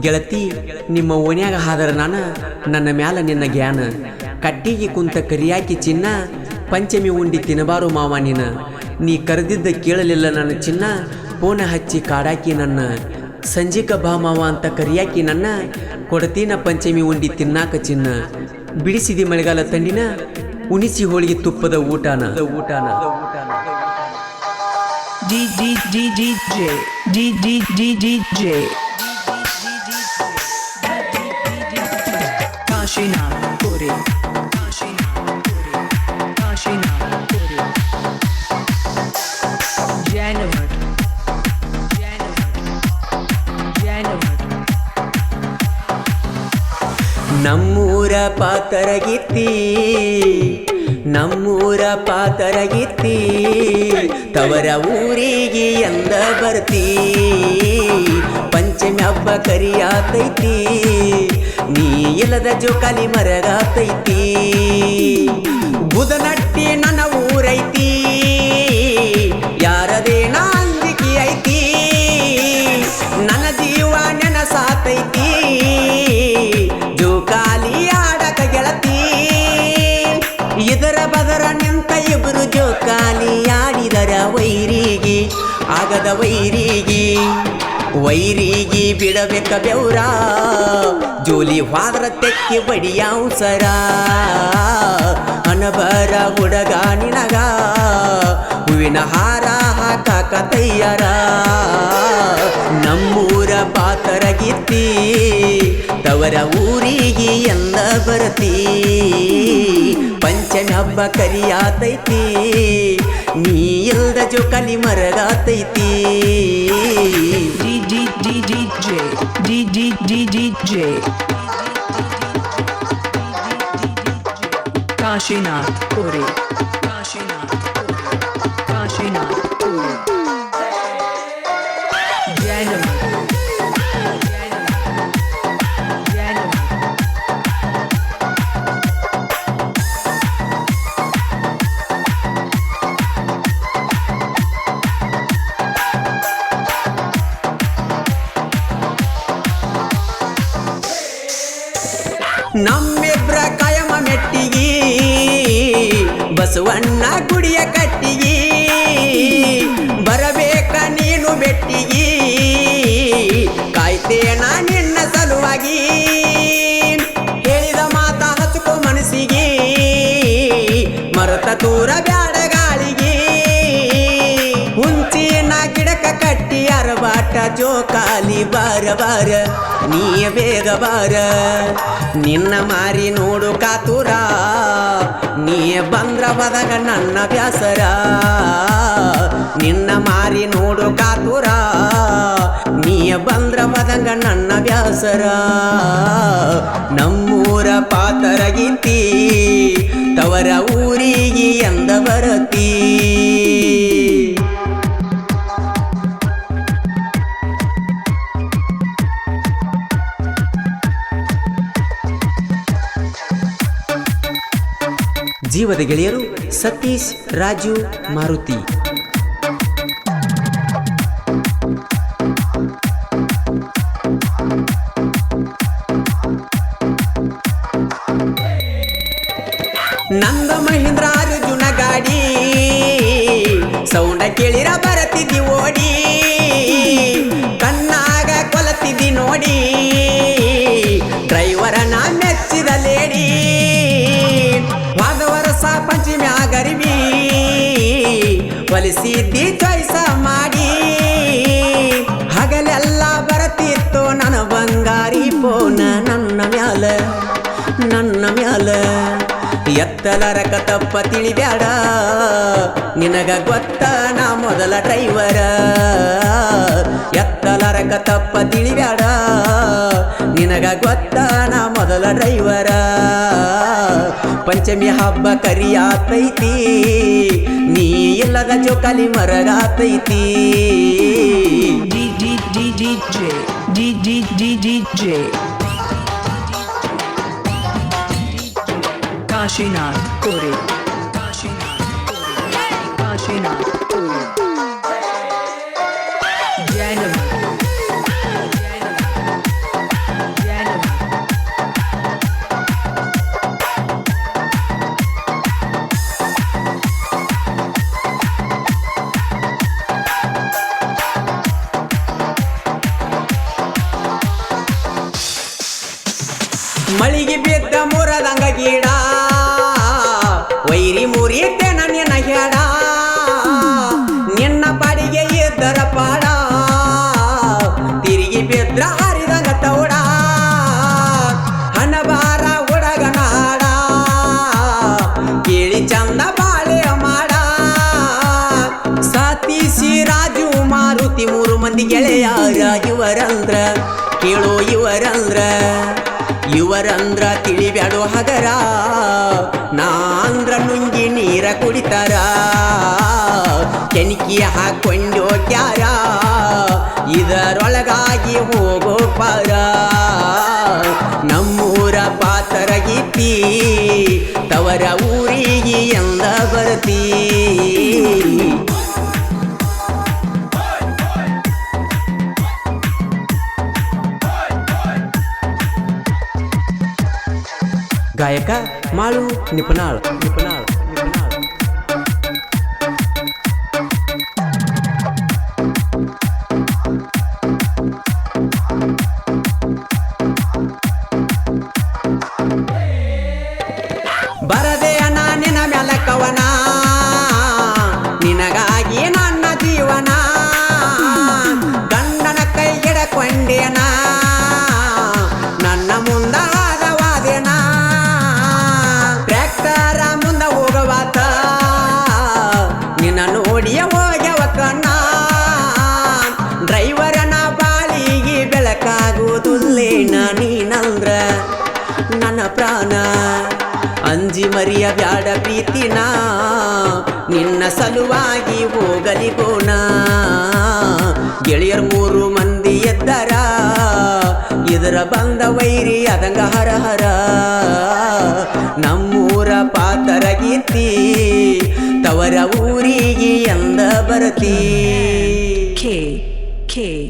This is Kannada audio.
ಗೆಳತಿ, ನಿಮ್ಮ ಓಣ್ಯಾಗ ಹಾದರ ನಾನು, ನನ್ನ ಮ್ಯಾಲ ನಿನ್ನ ಗ್ಯಾನ. ಕಟ್ಟಿಗೆ ಕುಂತ ಕರಿಯಾಕಿ ಚಿನ್ನ, ಪಂಚಮಿ ಉಂಡಿ ತಿನ್ನಬಾರು ಮಾವ ನೀನ. ನೀ ಕರೆದಿದ್ದ ಕೇಳಲಿಲ್ಲ ನನ್ನ ಚಿನ್ನ, ಪೋನ ಹಚ್ಚಿ ಕಾಡಾಕಿ ನನ್ನ. ಸಂಜಿಕ ಬಾ ಮಾವ ಅಂತ ಕರಿಯಾಕಿ ನನ್ನ, ಕೊಡತೀನ ಪಂಚಮಿ ಉಂಡಿ ತಿನ್ನಾಕ ಚಿನ್ನ. ಬಿಡಿಸಿದಿ ಮಳೆಗಾಲ ತಂಡಿನ, ಉಣಿಸಿ ಹೋಳಿಗೆ ತುಪ್ಪದ ಊಟನ. ಊಟನ D D D D, J. D D D D J ನಮ್ಮೂರ ಪಾತರಗಿತ್ತಿ. ನಮ್ಮೂರ ಪಾತರಗಿತ್ತಿ. ತವರ ಊರಿಗೆ ಎಂದ ಬರ್ತೀ. ಪಂಚಮಿ ಹಬ್ಬ ಕರಿಯಾತೈತಿ. ನೀ ಇಲ್ಲದ ಜೋಕಾಲಿ ಮರಗಾತೈತಿ. ಬುಧನಟ್ಟಿ ನನ್ನ ಊರೈತಿ. ಯಾರದೇನ ನಾಂದಿಕೆ ಐತಿ. ನನ್ನ ಜೀವ ನೆನಸಾತೈತಿ. ಜೋಕಾಲಿ ಆಡಕ ಗೆಳತಿ. ಇದರ ಬದರ ನಿಂತ ಇಬ್ಬರು ಜೋಕಾಲಿ ಆಡಿದರ ವೈರಿಗೆ. ಆಗದ ವೈರಿಗೆ ವೈರಿಗೆ ಬಿಡಬೇಕ ಬೆವ್ರ. ಜೋಲಿ ಹಾದ್ರ ತೆಕ್ಕಿ ಬಡಿಯಾವ್ಸರ ಅನಬರ ಹುಡಗ ನಿನಗ. ಹೂವಿನ ಹಾರ ಹಾಕ ತಯ್ಯಾರ ಕಿತ್ತಿ ತವರ ಊರಿಗೆ ಎಲ್ಲ ಬರತಿ. ಪಂಚಮಿ ಹಬ್ಬ ಕರಿಯಾತೈತಿ. ನೀ ಎಲ್ಲದ ಜೋಕಲಿ ಮರಗಾತೈತಿ. ಕಾಶಿನಾಥ್ ಪುರಿ. ಕಾಶಿನಾಥ್ ಪುರಿ. ಕಾಶಿನಾಥ್ ಪುರಿ. ಅರಬಾಟ ಜೋಕಾಲಿ ಬಾರ ಬಾರ ನೀಯ ಬೇಗ ಬಾರ ನಿನ್ನ ಮಾರಿ ನೋಡು ಕಾತುರ, ನೀಯ ಬಂದ್ರ ಬದಗ ನನ್ನ ಬ್ಯಾಸರ ನಿನ್ನ ಮಾರಿ ನೋಡು ಕಾತುರ, ನೀಯ ಬಂದ್ರ ಬದಂಗ ನನ್ನ ಬ್ಯಾಸರ ನಮ್ಮೂರ ಪಾತರಗಿತ್ತಿ ಜೀವದ ಗೆಳೆಯರು ಸತೀಶ್ ರಾಜು ಮಾರುತಿ. ನಂದ ಮಹೇಂದ್ರ ಅರ್ಜುನ ಗಾಡಿ ಸೌಂಡ ಕೇಳಿರ ಬರತಿದ್ದಿ ಓಡಿ. ಎತ್ತಲರಕ ತಪ್ಪ ತಿಳಿಬ್ಯಾಡ. ನಿನಗ ಗೊತ್ತ ನಾ ಮೊದಲ ಡ್ರೈವರ ಎತ್ತಲರಕ ತಪ್ಪ ತಿಳಿಬ್ಯಾಡ. ನಿನಗ ಗೊತ್ತ ನಾ ಮೊದಲ ಡ್ರೈವರ ಪಂಚಮಿ ಹಬ್ಬ ಕರಿಯಾತೈತಿ. ನೀ ಇಲ್ಲದ ಜೋಕಾಲಿ ಮರಗಾತೈತಿ. D D D D, J. D D D D J Kashinath করে। কাশীনাথ করে। কাশীনাথ করে। ನನ್ನ ಹೇಡ ನಿನ್ನ ಪಾಡಿಗೆ ಇದ್ದರ ಪಾಡ. ತಿರುಗಿ ಬಿದ್ರ ಹರಿದಂಗ ತೌಡ ಹಣಬಾರ ಹುಡಗನ ಹಾಡ ಕೇಳಿ ಚಂದ ಬಾಳೆ ಮಾಡ. ಸತೀಶಿ ರಾಜು ಮಾರುತಿ ಮೂರು ಮಂದಿ ಗೆಳೆಯಾರ ಇವರಂದ್ರ ಕೇಳೋ ಇವರಂದ್ರ. ಇವರಂದ್ರ ತಿಳಿಬ್ಯಾಡೋ ಹಗರ. ನಾಂದ್ರ ನೀರ ಕುಡಿತಾರ? ಕೆಣಕಿ ಹಾಕೊಂಡು ಕ್ಯಾರ ಇದರೊಳಗಾಗಿ ಹೋಗೋ ಪಾರ ನಮ್ಮೂರ ಪಾತರ ತವರ ಊರಿಗೆ ಎಂದ ಬರ್ತೀ? ಗಾಯಕ ಮಾಳು ನಿಪುಣಾಳ್ ನಿಪುಣಾಳ್. ಬೆಳಕಾಗುವುದಿಲ್ಲೇನ ನೀನಂದ್ರ ನನ್ನ ಪ್ರಾಣ. ಅಂಜಿ ಮರಿಯ ಬ್ಯಾಡ ಪ್ರೀತಿನ ನಿನ್ನ ಸಲುವಾಗಿ ಹೋಗಲಿ ಗೋಣ ಗೆಳೆಯರ್ ಮೂರು ಮಂದಿ ಎದ್ದರ, ಇದರ ಬಂದ ವೈರಿ ಅದಂಗ ಹರ ಹರ ನಮ್ಮೂರ ಪಾತರ ಗೀತಿ ತವರ ಊರಿಗೆ ಎಂದ ಬರತಿ. ಖೇ K